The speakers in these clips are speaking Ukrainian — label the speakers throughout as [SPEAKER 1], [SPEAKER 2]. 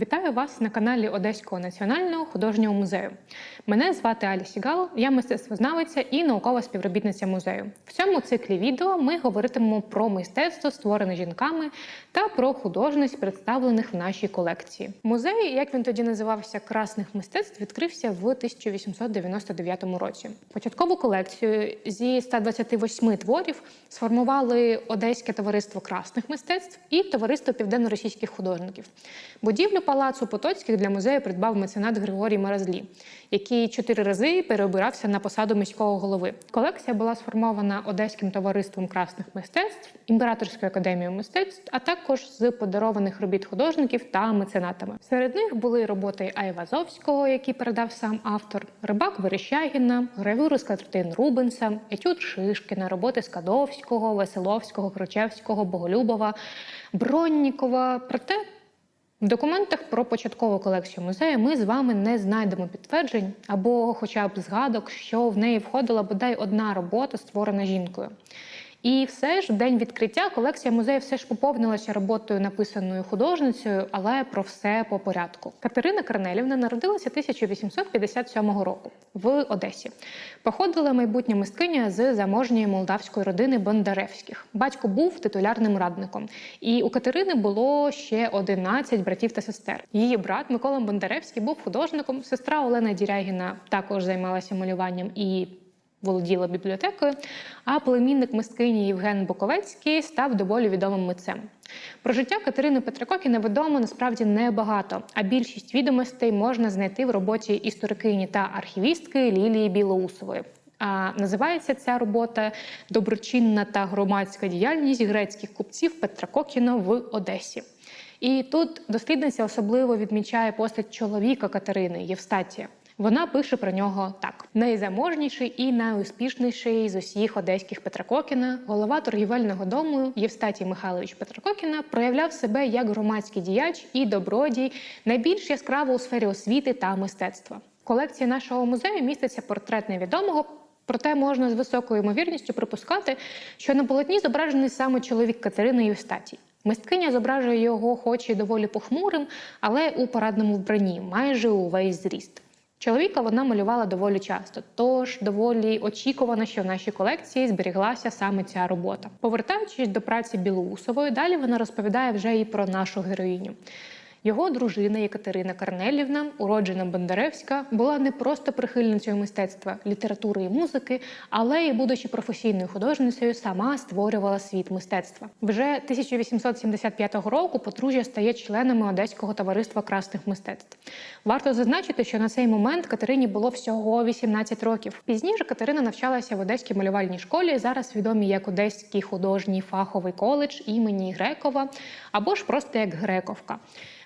[SPEAKER 1] Вітаю вас на каналі Одеського національного художнього музею. Мене звати Алі Сігал, я мистецтвознавиця і наукова співробітниця музею. В цьому циклі відео ми говоритимемо про мистецтво, створене жінками, та про художність, представлених в нашій колекції. Музей, як він тоді називався, красних мистецтв, відкрився в 1899 році. Початкову колекцію зі 128 творів сформували Одеське товариство красних мистецтв і товариство південно-російських художників. Будівлю палацу Потоцьких для музею придбав меценат Григорій Маразлі, який чотири рази переобирався на посаду міського голови. Колекція була сформована Одеським товариством красних мистецтв, імператорською академією мистецтв, а також з подарованих робіт художників та меценатами. Серед них були роботи Айвазовського, які передав сам автор, рибак Верещагіна, гравюри з картин Рубенса, етюд Шишкіна, роботи Скадовського, Веселовського, Кручевського, Боголюбова, Броннікова. Проте в документах про початкову колекцію музею ми з вами не знайдемо підтверджень або, хоча б згадок, що в неї входила бодай одна робота, створена жінкою. І все ж в день відкриття колекція музею все ж поповнилася роботою, написаною художницею, але про все по порядку. Катерина Карнелівна народилася 1857 року в Одесі. Походила майбутня мисткиня з заможньої молдавської родини Бондаревських. Батько був титулярним радником, і у Катерини було ще 11 братів та сестер. Її брат Микола Бондаревський був художником. Сестра Олена Дірягіна також займалася малюванням і володіла бібліотекою, а племінник мисткині Євген Буковецький став доволі відомим митцем. Про життя Катерини Петрикокіна відомо насправді небагато, а більшість відомостей можна знайти в роботі історикині та архівістки Лілії Білоусової. А називається ця робота Доброчинна та громадська діяльність грецьких купців Петра Кокіна в Одесі. І тут дослідниця особливо відмічає постать чоловіка Катерини Євстатія. Вона пише про нього так: найзаможніший і найуспішніший з усіх одеських Петракокіна, голова торгівельного дому Євстатій Михайлович Петракокіна проявляв себе як громадський діяч і добродій, найбільш яскраво у сфері освіти та мистецтва. В колекції нашого музею міститься портрет невідомого. Проте можна з високою ймовірністю припускати, що на полотні зображений саме чоловік Катерини Євстатій. Мисткиня зображує його, хоч і доволі похмурим, але у парадному вбранні, майже увесь зріст. Чоловіка вона малювала доволі часто, тож доволі очікувано, що в нашій колекції зберіглася саме ця робота. Повертаючись до праці Білоусової, далі вона розповідає вже і про нашу героїню. Його дружина Єкатерина Карнелівна, уроджена Бондаревська, була не просто прихильницею мистецтва, літератури і музики, але й, будучи професійною художницею, сама створювала світ мистецтва. Вже 1875 року подружжя стає членами Одеського товариства красних мистецтв. Варто зазначити, що на цей момент Катерині було всього 18 років. Пізніше Катерина навчалася в Одеській малювальній школі, зараз відомі як Одеський художній фаховий коледж імені Грекова або ж просто як Грековка.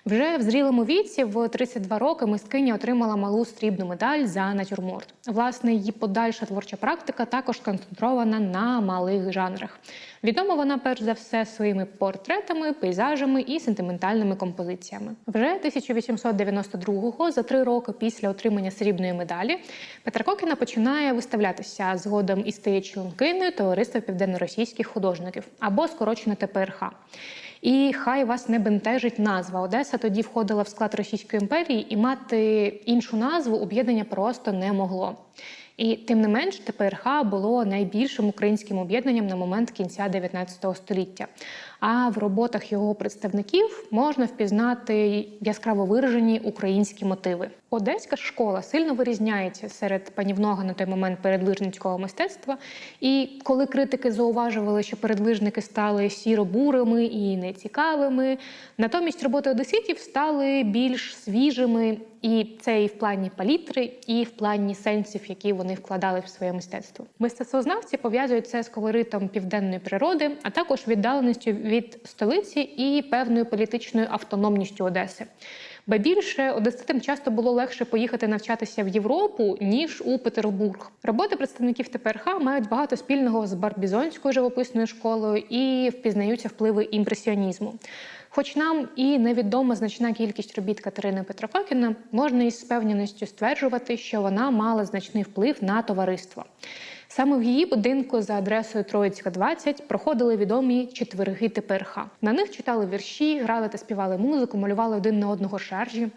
[SPEAKER 1] Вже в зрілому віці, в 32 роки, мисткиня отримала малу срібну медаль за натюрморт. Власне, її подальша творча практика також концентрована на малих жанрах. Відома вона перш за все своїми портретами, пейзажами і сентиментальними композиціями. Вже 1892-го, за три роки після отримання срібної медалі, Петра Кокіна починає виставлятися згодом і стає членкиною товариства південно-російських художників або скорочено ТПРХ. І хай вас не бентежить назва. Одеса тоді входила в склад Російської імперії, і мати іншу назву об'єднання просто не могло. І тим не менш, ТПРХ було найбільшим українським об'єднанням на момент кінця 19 століття. А в роботах його представників можна впізнати яскраво виражені українські мотиви. Одеська школа сильно вирізняється серед панівного на той момент передлижницького мистецтва. І коли критики зауважували, що передлижники стали сіро-бурими і нецікавими, натомість роботи одеситів стали більш свіжими. І це і в плані палітри, і в плані сенсів, які вони вкладали в своє мистецтво. Мистецтвознавці пов'язують це з колоритом південної природи, а також віддаленістю від столиці і певною політичною автономністю Одеси. Ба більше одеситам часто було легше поїхати навчатися в Європу ніж у Петербург. Роботи представників ТПРХ мають багато спільного з барбізонською живописною школою і впізнаються впливи імпресіонізму. Хоч нам і невідома значна кількість робіт Катерини Петрофакіна, можна із впевненістю стверджувати, що вона мала значний вплив на товариство. Саме в її будинку за адресою Троїцька 20 проходили відомі четверги ТПРХ. На них читали вірші, грали та співали музику, малювали один на одного шаржі.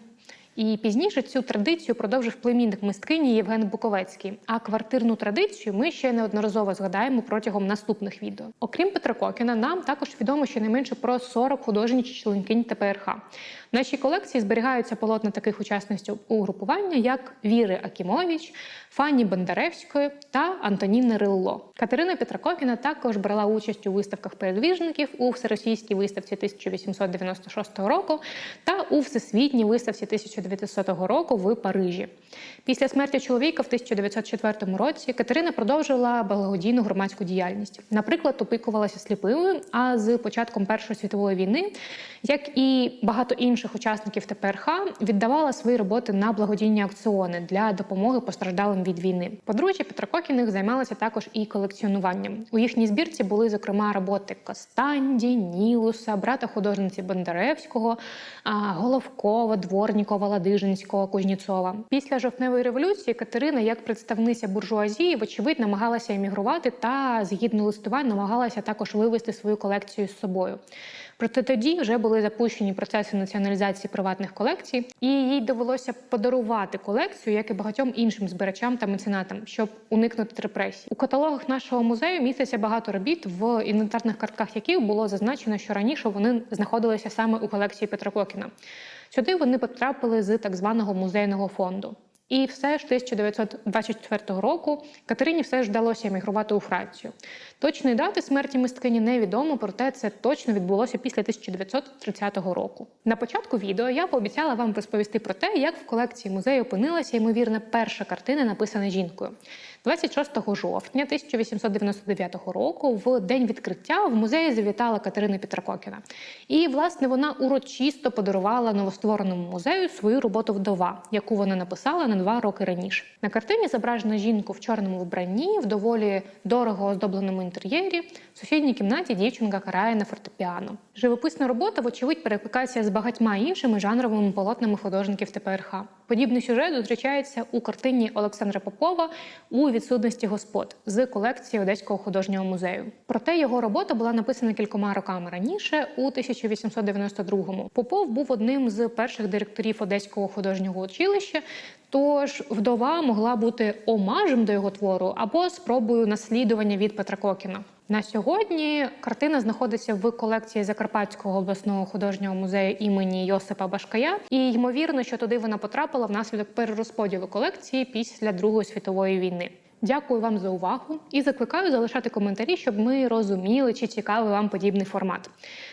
[SPEAKER 1] І пізніше цю традицію продовжив племінник мисткині Євген Буковецький. А квартирну традицію ми ще неодноразово згадаємо протягом наступних відео. Окрім Петра Кокіна, нам також відомо щонайменше про 40 художніх членкинь ТПРХ. В нашій колекції зберігаються полотна таких учасників угрупування, як Віри Акімович, Фанні Бондаревської та Антоніни Рилло. Катерина Петракокіна також брала участь у виставках передвіжників у всеросійській виставці 1896 року та у всесвітній виставці 1900 року в Парижі. Після смерті чоловіка в 1904 році Катерина продовжила благодійну громадську діяльність. Наприклад, опікувалася сліпими. А з початком Першої світової війни, як і багато інших учасників ТПРХ, віддавала свої роботи на благодійні аукціони для допомоги постраждалим від війни. Подружжя Петра Кокіних займалася також і колекціонуванням. У їхній збірці були зокрема роботи Костанді, Нілуса, брата художниці Бондаревського, Головкова, Дворнікова, Ладижинського, Кузнєцова. Після жовтневої революції Катерина, як представниця буржуазії, вочевидь намагалася емігрувати та згідно листувань намагалася також вивести свою колекцію з собою. Проте тоді вже були запущені процеси націоналізації приватних колекцій, і їй довелося подарувати колекцію, як і багатьом іншим збирачам та меценатам, щоб уникнути репресій. У каталогах нашого музею міститься багато робіт, в інвентарних картках яких було зазначено, що раніше вони знаходилися саме у колекції Петра Кокіна. Сюди вони потрапили з так званого музейного фонду. І все ж 1924 року Катерині все ж вдалося емігрувати у Францію. Точної дати смерті мисткині невідомо, проте це точно відбулося після 1930 року. На початку відео я пообіцяла вам розповісти про те, як в колекції музею опинилася ймовірно перша картина, написана жінкою. 26 жовтня 1899 року, в день відкриття, в музеї завітала Катерина Петракокіна. І, власне, вона урочисто подарувала новоствореному музею свою роботу вдова, яку вона написала на два роки раніше. На картині зображена жінку в чорному вбранні, в доволі дорого оздобленому інтер'єрі. В сусідній кімнаті дівчинка карає на фортепіано. Живописна робота, вочевидь, перекликається з багатьма іншими жанровими полотнами художників ТПРХ. Подібний сюжет зустрічається у картині Олександра Попова у відсутності господ з колекції Одеського художнього музею. Проте його робота була написана кількома роками раніше, у 1892-му. Попов був одним з перших директорів Одеського художнього училища. Тож вдова могла бути омажем до його твору або спробою наслідування від Петра Кокіна. На сьогодні картина знаходиться в колекції Закарпатського обласного художнього музею імені Йосипа Башкая, і ймовірно, що туди вона потрапила внаслідок перерозподілу колекції після Другої світової війни. Дякую вам за увагу і закликаю залишати коментарі, щоб ми розуміли, чи цікавий вам подібний формат.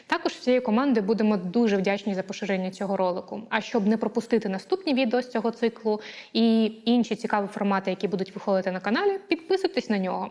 [SPEAKER 1] Також всією командою будемо дуже вдячні за поширення цього ролику. А щоб не пропустити наступні відео з цього циклу і інші цікаві формати, які будуть виходити на каналі, підписуйтесь на нього.